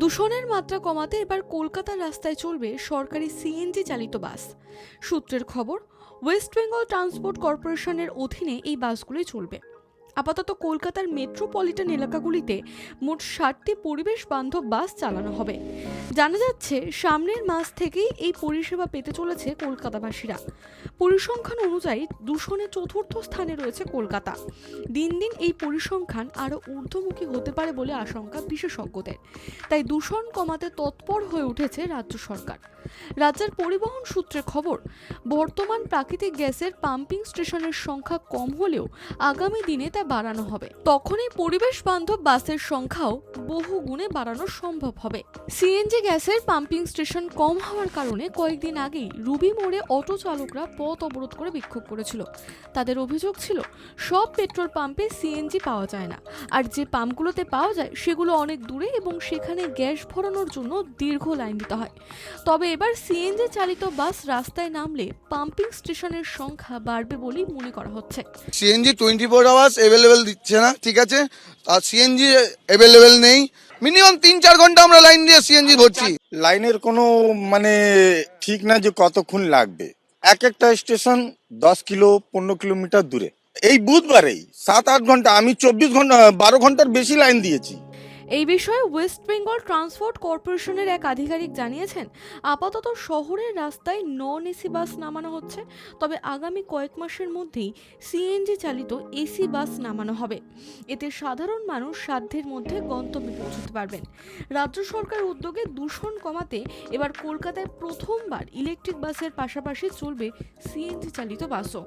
দূষণের মাত্রা কমাতে এবার কলকাতার রাস্তায় চলবে সরকারি সিএনজি চালিত বাস। সূত্রের খবর, ওয়েস্ট বেঙ্গল ট্রান্সপোর্ট কর্পোরেশনের অধীনে এই বাসগুলি চলবে। আপাতত কলকাতার মেট্রোপলিটন এলাকাগুলিতে মোট ষাটটি পরিবেশ বান্ধব বাস চালানো হবে। জানা যাচ্ছে, সামনের মাস থেকেই এই পরিষেবা পেতে চলেছে কলকাতাবাসীরা। পরিসংখ্যান অনুযায়ী দূষণে চতুর্থ স্থানে রয়েছে কলকাতা। দিন দিন এই পরিসংখ্যান আরও ঊর্ধ্বমুখী হতে পারে বলে আশঙ্কা বিশেষজ্ঞদের। তাই দূষণ কমাতে তৎপর হয়ে উঠেছে রাজ্য সরকার। রাজ্যের পরিবহন সূত্রে খবর, বর্তমান প্রাকৃতিক গ্যাসের পাম্পিং স্টেশনের সংখ্যা কম হলেও আগামী দিনে তা বাড়ানো হবে। তখনই পরিবেশ বান্ধব বাসের সংখ্যাও বহু গুণে বাড়ানো সম্ভব হবে। সিএনজি গ্যাসের পাম্পিং স্টেশন কম হওয়ার কারণে কয়েকদিন আগেই রুবি মোড়ে অটো চালকরা পথ অবরোধ করে বিক্ষোভ করেছিল। তাদের অভিযোগ ছিল, সব পেট্রোল পাম্পে সিএনজি পাওয়া যায় না। আর যে পাম্পগুলোতে পাওয়া যায়, সেগুলো অনেক দূরে এবং সেখানে গ্যাস ভরানোর জন্য দীর্ঘ লাইন দিতে হয়। তবে এবার সিএনজি চালিত বাস রাস্তায় নামলে পাম্পিং স্টেশনের সংখ্যা বাড়বে বলেই মনে করা হচ্ছে। CNG twenty four hours available দিচ্ছে না ঠিক আছে? আর সিএনজি অ্যাভেলেবেল নেই। মিনিমাম তিন চার ঘণ্টা আমরা লাইন দিয়ে সিএনজি ভরছি। লাইনের কোনো মানে ঠিক না যে কতক্ষণ লাগবে। এক একটা স্টেশন দশ কিলো পনেরো কিলোমিটার দূরে। এই বুধবারেই সাত আট ঘণ্টা আমি চব্বিশ ঘণ্টা বারো ঘণ্টার বেশি লাইন দিয়েছি। এই বিষয়ে ওয়েস্ট বেঙ্গল ট্রান্সপোর্ট কর্পোরেশনের এক আধিকারিক জানিয়েছেন, আপাতত শহরের রাস্তায় নন এসি বাস নামানো হচ্ছে, তবে আগামী কয়েক মাসের মধ্যেই সিএনজি চালিত এসি বাস নামানো হবে। এতে সাধারণ মানুষ সাধ্যের মধ্যে গন্তব্যে পৌঁছতে পারবেন। রাজ্য সরকার উদ্যোগে দূষণ কমাতে এবার কলকাতায় প্রথমবার ইলেকট্রিক বাসের পাশাপাশি চলবে সিএনজি চালিত বাসও।